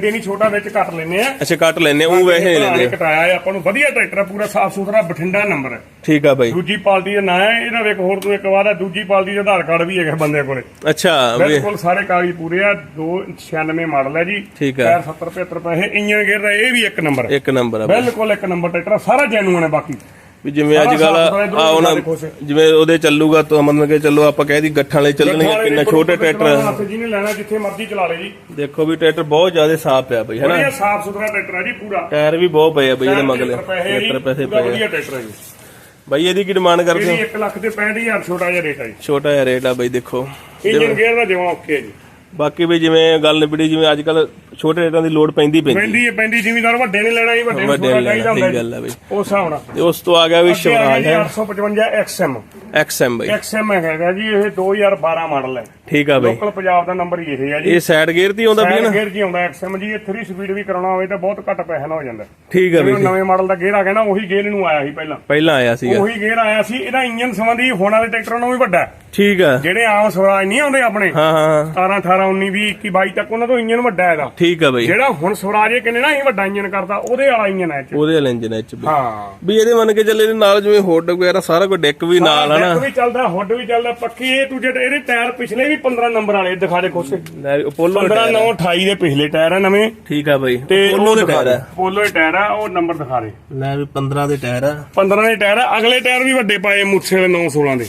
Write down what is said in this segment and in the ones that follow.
ਦੇ ਨਹੀਂ ਛੋਟਾ ਵਿੱਚ ਕੱਟ ਲੈਨੇ ਆ। ਅੱਛਾ ਕੱਟ ਲੈਨੇ ਉਹ ਵੈਸੇ ਨਹੀਂ ਲੈਂਦੇ ਕਟਾਇਆ ਹੈ, ਆਪਾਂ ਨੂੰ ਵਧੀਆ ਟਰੈਕਟਰ ਆ ਪੂਰਾ ਸਾਫ਼ ਸੁਥਰਾ ਬਠਿੰਡਾ ਨੰਬਰ ਹੈ। ਠੀਕ ਆ ਬਾਈ। ਦੂਜੀ ਪਾਰਟੀ ਦਾ ਨਾਂ ਹੈ ਇਹਦਾ ਵੇਖ ਹੋਰ ਤੋਂ ਇੱਕ ਵਾਰ ਹੈ ਦੂਜੀ ਪਾਰਟੀ ਦਾ ਆਧਾਰ ਕਾਰਡ ਵੀ ਹੈਗਾ ਬੰਦੇ ਕੋਲੇ। ਅੱਛਾ ਬਿਲਕੁਲ ਸਾਰੇ ਕਾਗਜ਼ ਪੂਰੇ ਆ 296 ਮਾਡਲ ਹੈ ਜੀ ਠੀਕ ਹੈ। ਟਾਇਰ 70 75 ਪੈਸੇ ਇੰਜਨ ਗੇਅਰ ਦਾ ਇਹ ਵੀ ਇੱਕ ਨੰਬਰ ਹੈ। ਇੱਕ ਨੰਬਰ ਆ ਬਾਈ। ਬਿਲਕੁਲ ਇੱਕ ਨੰਬਰ ਟਰੈਕਟਰ ਆ, ਸਾਰਾ ਜੈਨੂਨ ਹੈ ਬਾਕੀ। ਵੀ ਜਿਵੇਂ ਅੱਜ ਕੱਲ ਆ ਸੇ। ਜਿਵੇਂ ਉਹਦੇ ਚੱਲੂਗਾ ਤਾਂ ਮੰਨ ਕੇ ਚੱਲੋ ਆਪਾਂ ਕਹਿ ਦੀ ਗੱਠਾਂ ਵਾਲੇ ਚੱਲਣਗੇ ਕਿੰਨਾ ਛੋਟੇ ਟਰੈਕਟਰ ਜਿਹਨੇ ਲੈਣਾ ਜਿੱਥੇ ਮਰਜ਼ੀ ਚਲਾ ਲੇ ਜੀ। ਦੇਖੋ ਵੀ ਟਰੈਕਟਰ ਬਹੁਤ ਜ਼ਿਆਦਾ ਸਾਫ਼ ਪਿਆ ਬਈ ਹੈਨਾ ਵਧੀਆ ਸਾਫ਼ ਸੁਥਰਾ ਟਰੈਕਟਰ ਹੈ ਜੀ ਪੂਰਾ। ਟਾਇਰ ਵੀ ਬਹੁਤ ਪਏ ਆ ਬਈ ਇਹਦੇ ਮਗਲੇ। 75 ਪੈਸੇ ਹੈ ਜੀ, 75 ਪੈਸੇ ਪੂਰਾ ਪਏ ਆ। ਵਧੀਆ ਟਰੈਕਟਰ ਹੈ ਜੀ। ਬਾਈ ਇਹਦੀ ਕੀ ਡਿਮਾਂਡ ਕਰਦੇ ਇਹਦੀ ਹੋ 1 ਲੱਖ ਤੇ 65000 ਛੋਟਾ ਜਿਹਾ ਰੇਟ ਹੈ ਜੀ। ਛੋਟਾ ਜਿਹਾ ਰੇਟ ਆ ਬਈ ਦੇਖੋ। ਇੰਜਨ ਗੇਅਰ ਦਾ ਜਮਾ ਓਕੇ ਹੈ ਜੀ। ਬਾਕੀ ਵੀ ਜਿਵੇਂ ਗੱਲ ਨਿਬੜੀ ਜਿਵੇਂ ਅੱਜ ਕੱਲ ਛੋਟੇ ਰੇਟਾਂ ਦੀ ਲੋਡ ਪੈਂਦੀ ਪੈਂਦੀ ਪੈਂਦੀ ਹੈ ਪੈਂਦੀ ਜ਼ਿਮੀਦਾਰ ਵੱਡੇ ਨੇ ਲੈਣਾ ਜੀ ਵੱਡੇ ਨੂੰ ਵੱਡੇ ਛੋਟਾ ਨੇ ਚਾਹੀਦਾ ਲੈਣਾ, ਹੁੰਦਾ ਠੀਕ ਗੱਲ ਹੈ ਬਈ। ਉਸ ਹਿਸਾਬ ਨਾਲ। ਤੇ ਉਸ ਤੋਂ ਆ ਗਿਆ ਵੀ ਸ਼ਿਵਰਾਜ ਹੈ। 855 XM ਐਕਸਐਮ ਬਈ। XM ਹੈਗਾ ਜੀ ਇਹ 2012 ਮਾਡਲ ਹੈ। ਠੀਕ ਆ ਬਈ। ਲੋਕਲ ਪੰਜਾਬ ਦਾ ਨੰਬਰ ਹੀ ਇਹ ਹੈ ਜੀ। ਇਹ ਸਾਈਡ ਗੇਅਰ ਤੇ ਹੀ ਆਉਂਦਾ ਵੀ ਨਾ? ਗੇਅਰ ਜੀ ਆਉਂਦਾ XM ਜੀ ਇਹ 3 ਸਪੀਡ ਵੀ ਕਰਾਉਣਾ ਹੋਵੇ ਤਾਂ ਬਹੁਤ ਘੱਟ ਪੈਸਾ ਨਾਲ ਹੋ ਜਾਂਦਾ। ਠੀਕ ਆ ਬਈ ਨਵੇਂ ਮਾਡਲ ਦਾ ਗੇਅਰ ਆ ਗਿਆ ਨਾ ਉਹੀ ਗੇਅਰ ਨੂੰ ਆਇਆ ਸੀ ਪਹਿਲਾਂ। ਪਹਿਲਾਂ ਆਇਆ ਸੀਗਾ। ਉਹੀ ਗੇਅਰ ਆਇਆ ਸੀ ਇਹਦਾ ਇੰਜਨ ਸੰਬੰਧੀ ਹੁਣ ਵਾਲੇ ਟਰੈਕਟਰਾਂ ਨਾਲੋਂ ਵੀ ਵੱਡਾ ਹੈ। ਠੀਕ ਆ। ਜਿਹੜੇ ਆਮ ਸਵਰਾਜ ਨਹੀਂ ਆਉਂਦੇ ਆਪਣੇ। ਹਾਂ ਹਾਂ ਹਾਂ। 17 18 19 20 21 22 ਤੱਕ ਉਹਨਾਂ ਤੋਂ ਇੰਜਨ ਵੱਡਾ ਹੈਗਾ। ਠੀਕ ਆ ਬਈ। ਜਿਹੜਾ ਹੁਣ ਸਵਰਾਜ ਇਹ ਕਹਿੰਦੇ ਨਾ ਇਹ ਵੱਡਾ ਇੰਜਨ ਕਰਦਾ ਉਹਦੇ ਵਾਲਾ ਇੰਜਨ ਹੈ 'ਚ। ਉਹਦੇ ਵਾਲੇ ਇੰਜਨ ਵਿੱਚ ਵੀ ਹਾਂ। ਵੀ ਇਹਦੇ ਮੰਨ ਕੇ ਚੱਲੇ ਨਾਲ ਜਿਵੇਂ ਹੁੱਡ ਵਗੈਰਾ ਸਾਰਾ ਕੁਝ ਡੈਕ ਵੀ ਨਾਲ ਹਨਾ? ਡੈਕ ਵੀ ਚੱਲਦਾ ਹੁੱਡ ਵੀ ਚੱਲਦਾ ਪੱਕੀ ਇਹ ਤੂੰ ਜਿਹੜੇ ਇਹਦੇ ਟਾਇਰ ਪਿਛਲੇ ਵੀ 15 ਨੰਬਰ ਵਾਲੇ ਦਿਖਾ ਦੇ ਖੁਸ਼ ਲੈ ਅਪੋਲੋ 15 9 28 ਦੇ ਪਿਛਲੇ ਟਾਇਰ ਆ ਨਵੇਂ। ਠੀਕ ਆ ਬਈ ਉਹ ਦੇ ਟਾਇਰ ਆ। ਪੋਲੋ ਦੇ ਟਾਇਰ ਆ ਉਹ ਨੰਬਰ ਦਿਖਾ ਦੇ। ਲੈ ਵੀ 15 ਦੇ ਟਾਇਰ ਆ। 15 ਦੇ ਟਾਇਰ ਆ ਅਗਲੇ ਟਾਇਰ ਵੀ ਵੱਡੇ ਪਾਏ ਮੁੱਛੇ ਵਾਲੇ 9 16 ਦੇ।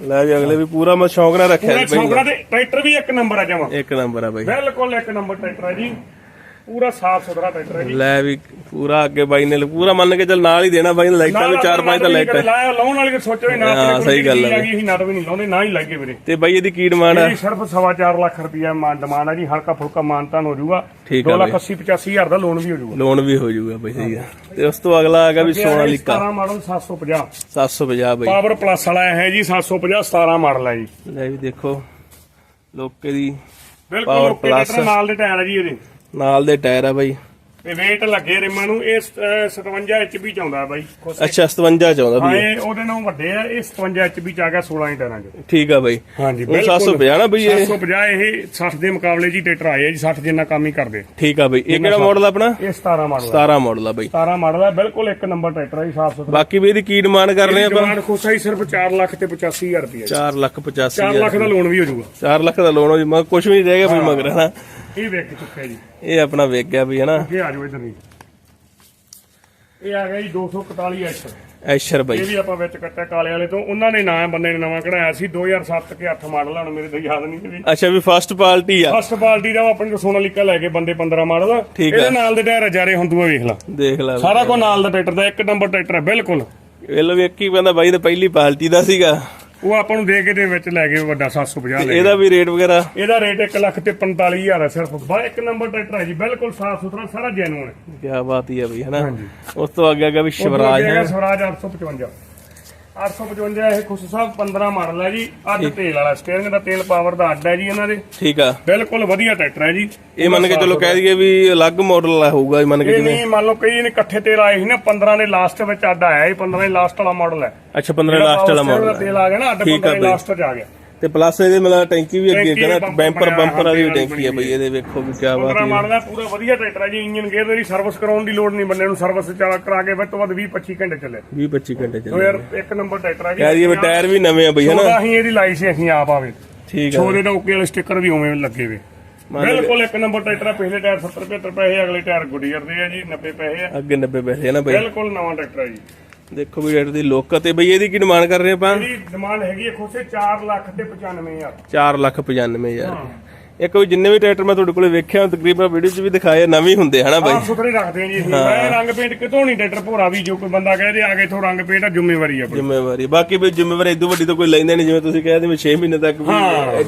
ਲੈ ਵੀ ਅਗਲੇ ਵੀ ਪੂਰਾ ਮੈਂ ਸ਼ੌਂਕ ਨਾਲ ਰੱਖਿਆ ਪੂਰਾ ਜੀ ਛੋਕਰਾ ਤੇ ਟਰੈਕਟਰ ਵੀ ਇੱਕ ਨੰਬਰ ਆ ਜਮਾ। ਇੱਕ ਨੰਬਰ ਆ ਬਾਈ ਬਿਲਕੁਲ ਇੱਕ ਨੰਬਰ ਟਰੈਕਟਰ ਹੈ ਜੀ। ਪੂਰਾ ਸਾਫ਼ ਸੁਥਰਾ ਟਰੈਕਟਰ ਹੈ ਜੀ। ਲੈ ਵੀ ਪੂਰਾ ਅੱਗੇ ਬਾਈ ਨੇ ਪੂਰਾ ਮੰਨ ਕੇ ਚੱਲ ਨਾਲ ਹੀ ਦੇਣਾ ਬਾਈ ਨੇ ਲਾਈਟਾਂ ਵੀ ਚਾਰ ਪੰਜ ਤਾਂ ਲਾਈਟਾਂ ਲਾਇਆ ਲਾਉਣ ਵਾਲੇ ਸੋਚੋ ਹੀ ਨਾ ਹਾਂ, ਸਹੀ ਗੱਲ ਹੈ ਅਸੀਂ ਨਟ ਵੀ ਨਹੀਂ ਲਾਉਂਦੇ ਨਾ ਹੀ ਲਾਈਏ ਵੀਰੇ। ਤੇ ਬਾਈ ਇਹਦੀ ਕੀ ਡਿਮਾਂਡ ਇਹ ਸਿਰਫ ਸਵਾ ਚਾਰ ਲੱਖ ਰੁਪਇਆ ਮਾਨ ਡਿਮਾਂਡ ਹੈ ਜੀ ਹਲਕਾ ਫੁਲਕਾ ਮਾਨਤਾਨ ਹੋ ਜਾਊਗਾ। ਠੀਕ ਆ 2 ਲੱਖ 80 85 ਹਜ਼ਾਰ ਦਾ ਲੋਨ ਵੀ ਹੋ ਜਾਊਗਾ। ਲੋਨ ਵੀ ਹੋ ਜਾਊਗਾ ਬਾਈ ਸਹੀ ਆ। ਤੇ ਉਸ ਤੋਂ ਅਗਲਾ ਆ ਗਿਆ ਵੀ ਸੋਨਾਲੀਕਾ 17 ਮਾਡਲ 750 750 ਬਾਈ। ਪਾਵਰ ਪਲੱਸ ਵਾਲਾ ਹੈ ਜੀ 750 17 ਮਾਡਲ ਹੈ ਜੀ। ਲੈ ਵੀ ਦੇਖੋ ਲੋਕੇ ਦੀ ਬਿਲਕੁਲ ਨਾਲ ਦੇ ਟਾਇਰ ਹੈ ਜੀ ਇਹਦੇ। ਨਾਲ ਦੇ ਟਾਇਰ ਆ ਬਾਈ। ਤੇ weight ਲੱਗੇ ਰਿਮਾਂ ਨੂੰ ਇਹ ਅਹ, 57 ਐਚਪੀ ਚ ਆਉਂਦਾ ਬਾਈ। ਅੱਛਾ 57 ਚ ਆਉਂਦਾ ਹਾਂ। ਇਹ ਉਹਦੇ ਨਾਲੋਂ ਵੱਡੇ ਆ ਇਹ 57 ਐਚਪੀ ਚ ਆ ਗਿਆ 16 ਇੰਚ ਟਾਇਰਾਂ ਚ ਠੀਕ ਆ ਬਾਈ। ਹਾਂਜੀ ਉਹ 750 ਨਾ ਬਈ ਇਹ। 750 ਇਹ 60 ਦੇ ਮੁਕਾਬਲੇ ਜੀ ਟਰੈਕਟਰ ਆਏ ਆ ਜੀ 60 ਜਿੰਨਾ ਕੰਮ ਹੀ ਕਰਦੇ। ਠੀਕ ਆ ਬਾਈ। ਇਹ ਕਿਹੜਾ ਮਾਡਲ ਆਪਣਾ? ਇਹ 17 ਮਾਡਲ ਹੈ 17 ਮਾਡਲ ਆ ਬਾਈ। 17 ਮਾਡਲ ਹੈ ਬਿਲਕੁਲ ਇੱਕ ਨੰਬਰ ਟਰੈਕਟਰ ਹੈ ਜੀ ਸਾਫ਼ ਸੁਥਰਾ। ਬਾਕੀ ਵੀ ਇਹਦੀ ਕੀ ਡਿਮਾਂਡ ਕਰ ਰਹੇ ਆਪਾਂ? ਡਿਮਾਂਡ ਖੁਸ਼ਾ ਹੀ ਸਿਰਫ 4 ਲੱਖ ਤੇ 85000 ਰੁਪਏ 4 ਲੱਖ 85 4 ਲੱਖ ਦਾ ਲੋਨ ਵੀ ਹੋ ਜਾਊਗਾ। 4 ਲੱਖ ਦਾ ਲੋਨ ਹੋ ਜੀ ਮੈਂ ਕੁਝ ਵੀ ਨਹੀਂ ਰਹਿ ਗਿਆ ਬਈ ਮਗਰ ਹਨਾ? ਇਹ ਵੇਖ ਚੁੱਕਿਆ ਜੀ। ਇਹ ਆਪਣਾ ਵੇਖ ਗਿਆ ਵੀ ਹਨਾ। ਅੱਗੇ ਆ ਜਾਓ ਇਧਰ ਜੀ ਇਹ ਆ ਗਿਆ ਜੀ 241 ਐਚ ਐਸ਼ਰ। ਇਹ ਬਾਈ। ਵੀ ਆਪਾਂ ਵਿੱਚ ਕੱਟਿਆ ਕਾਲੇ ਵਾਲੇ ਤੋਂ। ਉਹਨਾਂ ਨੇ ਨਾਂ ਬੰਦੇ ਨੇ ਨਵਾਂ ਕਢਾਇਆ ਸੀ 2007 ਕੇ 8 ਮਾਡਲ ਹੁਣ ਮੇਰੇ ਤਾਂ ਯਾਦ ਨਹੀਂ ਜੀ ਅੱਛਾ ਵੀ ਫਸਟ ਪਾਰਟੀ ਆ। ਫਸਟ ਪਾਰਟੀ ਦਾ ਆਪਣੇ ਕੋਲ ਸੋਨਾਲੀਕਾ ਲੈ ਕੇ ਬੰਦੇ 15 ਮਾਡਲ। ਇਹਦੇ ਨਾਲ ਦੇ ਟਾਇਰ ਜਾਰੇ ਹੁੰਦੂਆ ਵੇਖ ਲਾ। ਦੇਖ ਲੈ। ਸਾਰਾ ਕੋ ਨਾਲ ਦਾ ਟਰੈਕਟਰ ਦਾ ਇੱਕ ਨੰਬਰ ਟਰੈਕਟਰ ਹੈ ਬਿਲਕੁਲ। ਇਹ ਲੋ ਵੇਖ ਕਹਿੰਦਾ ਬਾਈ ਤਾਂ ਪਹਿਲੀ ਪਾਰਟੀ ਦਾ ਸੀਗਾ। ਉਹ ਆਪਾਂ ਨੂੰ ਦੇ ਕੇ ਦੇ ਵਿੱਚ ਲੈ ਗਏ ਵੱਡਾ 750 ਲੈ ਇਹਦਾ ਵੀ ਰੇਟ ਵਗੈਰਾ? ਇਹਦਾ ਰੇਟ 1 ਲੱਖ ਤੇ 45000 ਹੈ ਸਿਰਫ। ਬਾ ਇੱਕ ਨੰਬਰ ਟਰੈਕਟਰ ਹੈ ਜੀ ਬਿਲਕੁਲ ਸਾਫ਼ ਸੁਥਰਾ ਸਾਰਾ ਜੈਨੂਨ ਹੈ ਕੀ ਬਾਤ ਹੀ ਆ ਬਈ ਹਨਾ। ਉਸ ਤੋਂ ਅੱਗੇ ਅੱਗੇ ਵੀ ਸ਼ਿਵਰਾਜ ਹੈ। ਸਵਰਾਜ 855 855 ਇਹ ਖੁਸ਼ ਸਾਹਿਬ 15 ਮਾਡਲ ਹੈ ਜੀ। ਅੱਡ ਤੇਲ ਵਾਲਾ ਸਟੀਅਰਿੰਗ ਦਾ ਤੇਲ ਪਾਵਰ ਦਾ ਅੱਡ ਹੈ ਜੀ ਇਹਨਾਂ ਦੇ। ਠੀਕ ਆ। ਬਿਲਕੁਲ ਵਧੀਆ ਟਰੈਕਟਰ ਹੈ ਜੀ। ਇਹ ਮੰਨ ਕੇ ਚਲੋ ਕਹਿ ਦਈਏ ਵੀ ਅਲੱਗ ਮਾਡਲ ਹੋਊਗਾ ਇਹ ਮੰਨ ਕੇ ਇਹ ਜਿਵੇਂ ਨਹੀਂ ਮੰਨ ਲਓ ਕਈ ਨੇ ਇਕੱਠੇ ਤੇਲ ਆਏ ਸੀ ਨਾ 15 ਦੇ ਲਾਸਟ ਵਿੱਚ ਅੱਡ ਆਇਆ ਇਹ 15 ਦੇ ਲਾਸਟ ਵਾਲਾ ਮਾਡਲ ਹੈ। ਅੱਛਾ 15 ਲਾਸਟ ਵਾਲਾ ਦਾ ਮਾਡਲ ਤੇਲ ਆ ਗਿਆ ਨਾ ਅੱਡ ਠੀਕ ਆ 15 ਦੇ। ਲਾਸਟ ਚ ਆ ਗਿਆ। ਤੇ ਪਲੱਸ ਇਹਦੇ ਮਤਲਬ ਟੈਂਕੀ ਵੀ ਅੱਗੇ ਟੈਂਕੀ ਹੈ ਬੰਪਰ ਬੈਂਪਰ ਬਣਿਆ, ਬੰਪਰ ਵਾਲੀ ਵੀ ਹਾਂ, ਟੈਂਕੀ ਹੈ ਬਈ ਇਹਦੇ ਵੇਖੋ ਵੀ ਕੀ ਬਾਤ 15 ਹੈ ਮਾਡਲ ਦਾ ਪੂਰਾ ਵਧੀਆ ਟਰੈਕਟਰ ਹੈ ਜੀ ਇੰਜਨ ਗੇਅਰ ਦੀ ਸਰਵਿਸ ਕਰਾਉਣ ਦੀ ਲੋੜ ਨਹੀਂ ਬੰਦੇ ਨੂੰ ਸਰਵਿਸ ਚਾਲਾ ਕਰਾ ਕੇ ਵੱਧ ਤੋਂ ਵੱਧ 20 25 ਘੰਟੇ ਚੱਲੇ। 20 25 ਘੰਟੇ ਚੱਲੇ। ਯਾਰ ਇੱਕ ਨੰਬਰ ਟਰੈਕਟਰ ਹੈ ਜੀ। ਕਹਿ ਦਈਏ ਵੀ ਟਾਇਰ ਵੀ ਨਵੇਂ ਆ ਬਈ ਹਨਾ? ਉਹਦਾ ਅਸੀਂ ਇਹਦੀ ਲਾਈ ਸੀ ਅਸੀਂ ਆਪ ਆਵੇ। ਠੀਕ ਆ। ਛੋਦੇ ਦਾ ਓਕੇ ਵਾਲੇ ਸਟicker ਵੀ ਉਵੇਂ ਲੱਗੇ ਵੇ। ਮੰਨ ਲਓ ਬਿਲਕੁਲ ਇੱਕ ਨੰਬਰ ਟਰੈਕਟਰ ਹੈ ਪਿਛਲੇ ਟਾਇਰ 70 75 ਪੈਸੇ ਅਗਲੇ ਟਾਇਰ ਗੁੱਡੀਅਰ ਦੇ ਆ ਜੀ 90 ਪੈਸੇ ਆ। ਅੱਗੇ 90 ਪੈਸੇ ਹੈ ਨਾ ਬਈ। ਬਿਲਕੁਲ ਨਵਾਂ ਟਰੈਕਟਰ ਹੈ ਜੀ। ਦੇਖੋ ਵੀ ਰੇਟ ਦੀ ਲੋਕ ਤੇ ਬਈ ਇਹਦੀ ਕੀ ਡਿਮਾਂਡ ਕਰ ਰਹੇ ਆਪਾਂ? ਇਹਦੀ ਡਿਮਾਂਡ ਹੈਗੀ ਖੁਸੇ 4 ਲੱਖ ਤੇ 95000 4 ਲੱਖ 95000 ਇੱਕ ਵੀ ਜਿੰਨੇ ਵੀ ਟਰੈਕਟਰ ਮੈਂ ਤੁਹਾਡੇ ਕੋਲੇ ਵੇਖਿਆ ਤਕਰੀਬਨ ਵੀਡੀਓ 'ਚ ਵੀ ਦਿਖਾਏ ਨਵੇਂ ਹੁੰਦੇ ਹਨਾ ਬਈ? ਸਾਫ਼ ਸੁਥਰੇ ਰੱਖਦੇ ਆ ਜੀ ਅਸੀਂ। ਮੈਂ ਰੰਗ ਪੇਂਟ ਕਿਤੋਂ ਨਹੀਂ ਟਰੈਕਟਰ ਭੋਰਾ ਵੀ ਜੋ ਕੋਈ ਬੰਦਾ ਕਹਦੇ ਆ ਕੇ ਥੋ ਰੰਗ ਪੇਂਟ ਆ ਜ਼ਿੰਮੇਵਾਰੀ ਆ ਆਪਣੀ। ਜ਼ਿੰਮੇਵਾਰੀ। ਬਾਕੀ ਵੀ ਜ਼ਿੰਮੇਵਾਰੀ ਇਦੋਂ ਵੱਡੀ ਤਾਂ ਕੋਈ ਲੈਂਦਾ ਨਹੀਂ ਜਿਵੇਂ ਤੁਸੀਂ ਕਹਿੰਦੇ ਵੀ 6 ਮਹੀਨੇ ਤੱਕ ਵੀ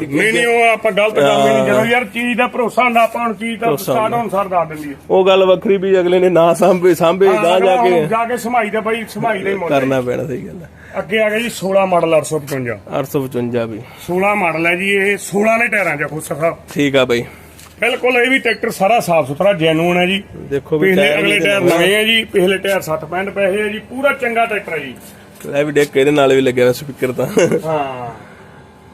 ਨਹੀਂ ਨਹੀਂ ਉਹ ਆਪਾਂ ਗਲਤ ਕੰਮ ਹੀ। ਨਹੀਂ ਜਦੋਂ ਯਾਰ ਚੀਜ਼ ਦਾ ਭਰੋਸਾ ਹੁੰਦਾ ਆਪਾਂ ਨੂੰ ਚੀਜ਼ ਦਾ ਸਟਾਰਟ ਹੋਣ ਸਰ ਦੱਸ ਦਿੰਦੀ ਹੈ ਉਹ ਗੱਲ ਵੱਖਰੀ ਵੀ ਅਗਲੇ ਨੇ ਨਾ ਸਾਂਭੇ ਸਾਂਭੇ ਗਾਂ ਜਾ ਕੇ। ਜਾ ਕੇ ਸਮਾਈ ਦਾ ਬਾਈ ਸਮਾਈ ਦਾ ਹੀ ਹੈ। ਕਰਨਾ ਪੈਣਾ ਸਹੀ ਗੱਲ ਹੈ। ਅੱਗੇ ਆ ਗਿਆ ਜੀ 16 ਮਾਡਲ 855 855 ਵੀ। 16 ਮਾਡਲ ਹੈ ਜੀ ਇਹ 16 ਦੇ ਟਾਇਰਾਂ ਚ ਖੁਦ ਠੀਕ ਆ ਬਈ। ਬਿਲਕੁਲ ਇਹ ਵੀ ਟਰੈਕਟਰ ਸਾਰਾ ਸਾਫ਼ ਸੁਥਰਾ ਜੈਨੂਨ ਹੈ ਜੀ। ਦੇਖੋ ਵੀ ਪਿਛਲੇ ਅਗਲੇ ਟਾਇਰ ਨਵੇਂ ਹੈ ਜੀ ਪਿਛਲੇ ਟਾਇਰ 60 65 ਪੈਸੇ ਹੈ ਜੀ ਪੂਰਾ ਚੰਗਾ ਟਰੈਕਟਰ ਹੈ ਜੀ। ਲੈ ਵੀ ਡੈਕ ਇਹਦੇ ਨਾਲ ਵੀ ਲੱਗਿਆ ਹੋਇਆ ਸਪੀਕਰ ਤਾਂ। ਹਾਂ।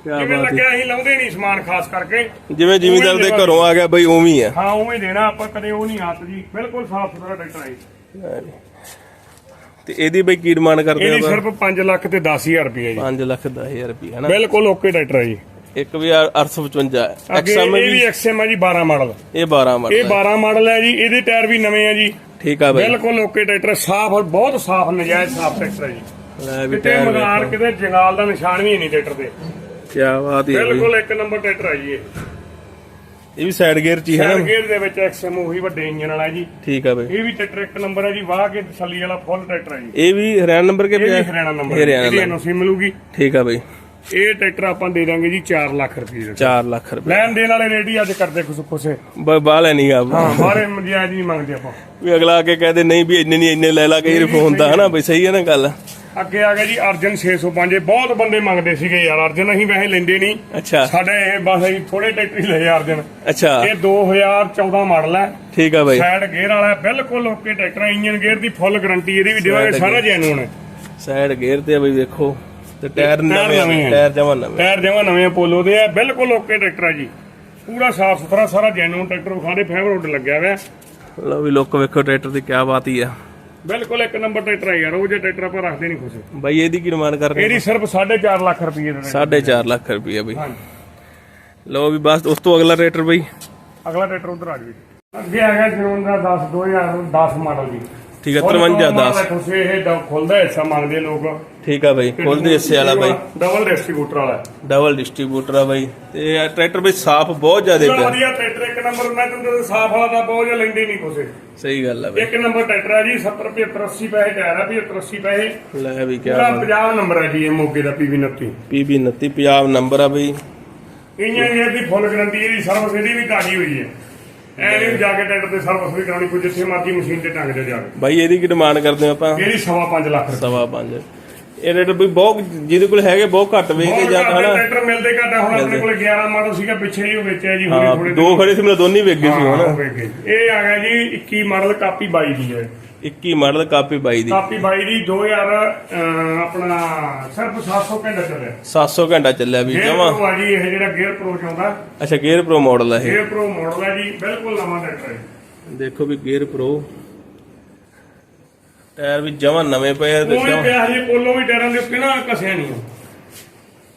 ਜਿਵੇਂ ਬਾਤ ਹੈ। ਲੱਗਿਆ ਅਸੀਂ ਲਾਉਂਦੇ ਨਹੀਂ ਸਮਾਨ ਖਾਸ ਕਰਕੇ। ਜਿਵੇਂ ਜ਼ਿਮੀਂਦਾਰ ਦੇ ਘਰੋਂ ਆ ਗਿਆ ਬਈ ਉਵੇਂ ਹੀ ਆ। ਹਾਂ ਉਵੇਂ ਦੇਣਾ ਆਪਾਂ ਕਦੇ ਉਹ ਨਹੀਂ ਆਤ ਜੀ। ਬਿਲਕੁਲ ਸਾਫ਼ ਸੁਥਰਾ ਟਰੈਕਟਰ ਹੈ ਜੀ। ਤੇ ਇਹਦੀ ਬਈ ਕੀ ਡਿਮਾਂਡ ਕਰਦੇ ਇਹਦੀ ਆਪਾਂ? ਸਿਰਫ 5 ਲੱਖ ਤੇ 10000 ਰੁਪਏ ਜੀ। 5 ਲੱਖ 10000 ਰੁਪਏ ਹਨਾ ਬਿਲਕੁਲ ਓਕੇ ਟਰੈਕਟਰ ਹੈ ਜੀ। ਇੱਕ ਵੀ 855 ਅੱਗੇ ਐਕਸਐਮ ਇਹ ਵੀ ਐਕਸਐਮ ਹੈ ਜੀ 12 ਮਾਡਲ। ਇਹ 12 ਇਹ ਮਾਡਲ 12 ਮਾਡਲ ਹੈ ਜੀ ਇਹਦੇ ਟਾਇਰ ਵੀ ਨਵੇਂ ਆ ਜੀ। ਠੀਕ ਆ ਬਈ। ਬਿਲਕੁਲ ਓਕੇ ਟਰੈਕਟਰ ਸਾਫ਼ ਬਹੁਤ ਸਾਫ਼ ਨਜਾਇਜ਼ ਸਾਫ਼ ਟਰੈਕਟਰ ਹੈ ਜੀ। ਲੈ ਵੀ ਟਾਇਰ ਮਗਾਰ ਕਿਤੇ ਜੰਗਾਲ ਦਾ ਨਿਸ਼ਾਨ ਵੀ ਨਹੀਂ ਟਰੈਕਟਰ ਤੇ ਕੀ ਬਾਤ ਹੈ ਬਿਲਕੁਲ ਇੱਕ ਨੰਬਰ ਟਰੈਕਟਰ ਹੈ ਜੀ ਇਹ। ਇਹ ਵੀ ਸਾਈਡ ਗੇਅਰ ਚ ਹੀ ਹੈ ਨਾ। ਗੇਅਰ ਦੇ ਵਿੱਚ ਐਕਸਐਮ ਉਹੀ ਵੱਡੇ ਇੰਜਨ ਵਾਲਾ ਜੀ। ਠੀਕ ਆ ਬਈ। ਇਹ ਵੀ ਟਰੈਕਟਰ ਨੰਬਰ ਹੈ ਜੀ ਵਾਹ ਕੇ ਤਸੱਲੀ ਵਾਲਾ ਫੁੱਲ ਟਰੈਕਟਰ ਹੈ ਜੀ। ਇਹ ਵੀ ਹਰਿਆਣਾ ਨੰਬਰ ਕੇ ਇਹ ਪਿਆ ਵੀ ਹਰਿਆਣਾ ਨੰਬਰ ਇਹ ਇਹਦੀ। ਐਨਓਸੀ ਮਿਲੂਗੀ। ਠੀਕ ਆ ਬਈ। ਇਹ ਟਰੈਕਟਰ ਆਪਾਂ ਦੇ ਦਾਂਗੇ ਜੀ 4 ਲੱਖ ਰੁਪਏ ਦਾ। 4 ਲੱਖ ਰੁਪਏ। ਲੈਣ ਦੇਣ ਵਾਲੇ ਰੇਟ ਹੀ ਅੱਜ ਕਰਦੇ ਖੁਸ਼ ਖੁਸ਼ੇ ਬਈ ਬਾਲ ਨਹੀਂ ਆ ਹਾਂ ਬਾਹਰੇ ਮਜਾਜ ਨਹੀਂ ਮੰਗਦੇ ਆਪਾਂ। ਵੀ ਅਗਲਾ ਆ ਕੇ ਕਹਦੇ ਨਹੀਂ ਵੀ ਇੰਨੇ ਨਹੀਂ ਇੰਨੇ ਲੈ ਲਾ ਕਈ ਫੋਨ ਦਾ ਹਨਾ ਬਈ ਸਹੀ ਹੈ ਨਾ ਗੱਲ। ਅੱਗੇ ਆ ਗਿਆ ਜੀ ਅਰਜਨ 605 ਇਹ ਬਹੁਤ ਬੰਦੇ ਮੰਗਦੇ ਸੀਗੇ ਯਾਰ ਅਰਜਨ ਅਸੀਂ ਵੈਸੇ ਲੈਂਦੇ ਨਹੀਂ। ਅੱਛਾ। ਸਾਡੇ ਇਹ ਬਸ ਅਸੀਂ ਥੋੜੇ ਟਰੈਕਟਰ ਹੀ ਲਏ ਅਰਜਨ। ਅੱਛਾ। ਇਹ 2014 ਮਾਡਲ ਹੈ। ਠੀਕ ਆ ਬਈ। ਸਾਈਡ ਗੇਅਰ ਵਾਲਾ ਹੈ, ਬਿਲਕੁਲ ਓਕੇ ਟਰੈਕਟਰ ਇੰਜਨ ਗੇਅਰ ਦੀ ਫੁੱਲ ਗਾਰੰਟੀ ਇਹਦੀ ਵੀ ਦੇਵਾਂਗੇ ਸਾਰਾ ਜੈਨੂਨ ਹੈ ਸਾਈਡ ਗੇਅਰ ਤੇ ਬਈ ਵੇਖੋ। ਤੇ ਟਾਇਰ ਨਵੇਂ ਆ, ਨਵੇਂ ਆ। ਟਾਇਰ ਜਮਾ ਨਵੇਂ ਟਾਇਰ ਜਮਾ ਨਵੇਂ ਪੋਲੋ ਦੇ ਆ ਬਿਲਕੁਲ ਓਕੇ ਟਰੈਕਟਰ ਹੈ ਜੀ। ਪੂਰਾ ਸਾਫ਼ ਸੁਥਰਾ ਸਾਰਾ ਜੈਨੂਨ ਟਰੈਕਟਰ ਖਾਦੇ ਫਾਈਬਰ ਰੋਡ ਲੱਗਿਆ ਹੋਇਆ। ਲਓ ਵੀ ਲੋਕ ਵੇਖੋ ਟਰੈਕਟਰ ਦੀ ਕੀ ਬਾਤ ਹੀ ਆ। ਬਿਲਕੁਲ ਇੱਕ ਨੰਬਰ ਟਰੈਕਟਰ ਹੈ ਯਾਰ ਉਹ ਜੇ ਟਰੈਕਟਰ ਆਪਾਂ ਰੱਖਦੇ ਨਹੀਂ ਖੁਸ਼ ਬਾਈ ਇਹਦੀ ਕੀ ਡਿਮਾਂਡ ਕਰ ਰਹੇ ਇਹਦੀ ਸਿਰਫ 4.5 ਲੱਖ ਰੁਪਏ ਦਾ tractor। 4.5 ਲੱਖ ਰੁਪਏ ਬਈ। ਹਾਂਜੀ। ਲਓ ਵੀ ਬਸ ਉਸ ਤੋਂ ਅਗਲਾ ਟਰੈਕਟਰ ਬਈ। ਅਗਲਾ ਟਰੈਕਟਰ ਉਧਰ ਆ ਜੀ। ਅੱਗੇ ਆ ਗਿਆ ਜਨੂਨ ਦਾ 10 2010 ਮਾਡਲ ਜੀ। ਠੀਕ ਹੈ 53 10 ਤੁਸੀਂ ਇਹ ਖੁੱਲਦਾ ਹਿੱਸਾ ਮੰਗਦੇ ਲੋਕ। ਠੀਕ ਆ ਬਈ ਖੋਲਦੇ ਹਿੱਸੇ ਵਾਲਾ ਬਾਈ। ਡਬਲ ਡਿਸਟ੍ਰੀਬਿਊਟਰ ਵਾਲਾ। ਡਬਲ ਡਿਸਟ੍ਰੀਬਿਊਟਰ ਆ ਬਾਈ। ਤੇ ਇਹ ਟਰੈਕਟਰ ਬਈ ਸਾਫ਼ ਬਹੁਤ ਜ਼ਿਆਦਾ ਪਿਆ। ਵਧੀਆ ਟਰੈਕਟਰ ਇੱਕ ਨੰਬਰ ਮੈਂ ਤੁਹਾਨੂੰ ਸਾਫ਼ ਵਾਲਾ ਦਾ ਬਹੁਤ ਜਿਹਾ ਲੈਂਦੇ ਨਹੀਂ ਕੁਛ। ਸਹੀ ਗੱਲ ਆ ਬਈ। ਇੱਕ ਨੰਬਰ ਟਰੈਕਟਰ ਹੈ ਜੀ 70 75 80 ਪੈਸੇ ਟਾਇਰ ਹੈ 75 80 ਪੈਸੇ। ਲੈ ਵੀ ਕੀ ਪੂਰਾ 50 ਨੰਬਰ ਹੈ ਜੀ ਇਹ ਮੋਗੇ ਦਾ ਪੀਵੀ 29 ਪੀਬੀ 29 ਪੰਜਾਬ ਨੰਬਰ ਆ ਬਈ। ਇੰਜਨ ਗੇਅਰ ਦੀ ਫੁੱਲ ਗਰੰਟੀ ਇਹਦੀ ਸਰਵਿਸ ਇਹਦੀ ਵੀ ਕਾਜੀ ਹੋਈ ਹੈ। ਐ ਨਹੀਂ ਜਾ ਕੇ ਟਰੈਕਟਰ ਤੇ ਸਰਵਿਸ ਵੀ ਕਰਾਉਣੀ ਕੋਈ ਜਿੱਥੇ ਮਰਜ਼ੀ ਮਸ਼ੀਨ ਤੇ ਟੰਗ ਦੇ ਜਾ ਕੇ। ਬਾਈ ਇਹਦੀ ਕੀ ਡਿਮਾਂਡ ਕਰਦੇ ਆਪਾਂ? ਇਹਦੀ ਸਵਾ ਲੱਖ ਰੁਪਏ। ਸਵਾ ਪੰਜ। ਇਹ ਰੇਟ ਵੀ ਬਹੁਤ ਜਿਹਦੇ ਕੋਲ ਹੈਗੇ ਬਹੁਤ ਘੱਟ ਵੇਚਦੇ ਜਾਂ ਹਨਾ। ਟਰੈਕਟਰ ਮਿਲਦੇ ਘੱਟ ਆ, ਹੁਣ ਆਪਣੇ ਕੋਲ 11 ਮਾਡਲ ਸੀਗਾ ਪਿੱਛੇ ਹੀ ਉਹ ਵੇਚਿਆ ਜੀ ਹਾਂ ਦੋ ਖੜੇ ਸੀ ਮੇਰੇ ਦੋਨੇ ਹੀ ਵੇਚ ਗਏ ਸੀ ਹਾਂ, ਹਨਾ। ਉਹ ਵੇਚ ਗਏ। ਇਹ ਆ ਗਿਆ ਜੀ 21 ਮਾਡਲ ਕਾਪੀ 22 ਦੀ ਹੈ। 21 ਮਾਡਲ ਕਾਪੀ 22 ਦੀ। ਕਾਪੀ 22 ਦੀ 2000 ਅਹ, ਆਪਣਾ ਸਿਰਫ 700 ਘੰਟਾ ਚੱਲਿਆ। 700 ਘੰਟਾ ਚੱਲਿਆ ਵੀ ਗੇਅਰ ਜਮਾ। ਪ੍ਰੋ ਆ ਜੀ ਇਹ ਜਿਹੜਾ ਗੇਅਰ ਪ੍ਰੋ ਚ ਆਉਂਦਾ ਅੱਛਾ ਗੇਅਰ ਪ੍ਰੋ ਮਾਡਲ ਆ ਇਹ। ਗੇਅਰ ਪ੍ਰੋ ਮਾਡਲ ਹੈ ਜੀ ਬਿਲਕੁਲ ਨਵਾਂ ਟਰੈਕਟਰ ਹੈ। ਦੇਖੋ ਵੀ ਗੇਅਰ ਪ੍ਰੋ ਟਾਇਰ ਵੀ ਜਮਾ ਨਵੇਂ ਪਏ ਆ ਤੇ ਉਹ ਜਮਾਂ- ਪਿਆ ਜੀ ਪੋਲੋ ਵੀ ਟਾਇਰਾਂ ਦੇ ਉੱਤੇ ਨਾ ਕਸਿਆ ਨਹੀਂ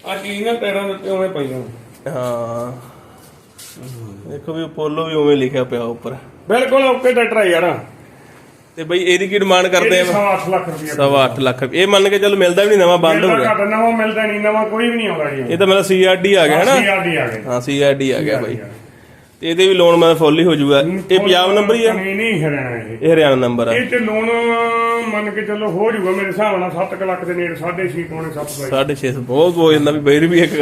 ਆ ਚੀਜ਼ ਨਾ ਟਾਇਰਾਂ ਦੇ ਉੱਤੇ ਉਵੇਂ ਪਈ ਹੋਈ ਹਾਂ। ਦੇਖੋ ਵੀ ਪੋਲੋ ਵੀ ਉਵੇਂ ਲਿਖਿਆ ਪਿਆ ਉੱਪਰ। ਬਿਲਕੁਲ ਓਕੇ ਟਰੈਕਟਰ ਹੈ ਯਾਰ। ਤੇ ਬਈ ਇਹਦੀ ਕੀ ਡਿਮਾਂਡ ਕਰਦੇ ਆ? 8 ਲੱਖ ਰੁਪਏ ਸਵਾ ਅੱਠ ਲੱਖ ਰੁਪਏ। ਇਹ ਮੰਨ ਕੇ ਚੱਲ ਮਿਲਦਾ ਵੀ ਨਹੀਂ ਨਵਾਂ ਬੰਦ ਹੋ ਗਿਆ। ਘੱਟ ਨਵਾਂ ਮਿਲਦਾ ਨਹੀਂ ਨਵਾਂ ਕੋਈ ਵੀ ਨਹੀਂ ਆਉਂਦਾ ਜੀ। ਇਹ ਤਾਂ ਮੇਰਾ ਸੀਆਰਡੀ ਆ ਗਿਆ ਹਨਾ ਸੀਆਰਡੀ ਆ ਗਏ ਹਾਂ ਸੀਆਰਡੀ ਆ ਗਿਆ ਬਾਈ। ਤੇ ਇਹਦੇ ਵੀ ਲੋਨ ਮੈਂ ਫੁੱਲ ਹੀ ਹੋ ਜਾਊਗਾ। ਇਹ ਪੰਜਾਬ ਨੰਬਰ ਹੀ ਆ? ਨਹੀਂ ਨਹੀਂ ਹਰਿਆਣਾ ਇਹ ਇਹ ਹਰਿਆਣਾ ਨੰਬਰ ਆ। ਇਹ ਤੇ ਲੋਨ ਮੰਨ ਕੇ ਚੱਲੋ ਹੋ ਜਾਊਗਾ ਮੇਰੇ ਹਿਸਾਬ ਨਾਲ 7 ਲੱਖ ਦੇ ਨੇੜੇ 6.5 ਪੌਣੇ 7 ਬਾਈ। 6.5 ਬਹੁਤ ਹੋ ਜਾਂਦਾ ਵੀ ਬੈਰ ਵੀ ਇੱਕ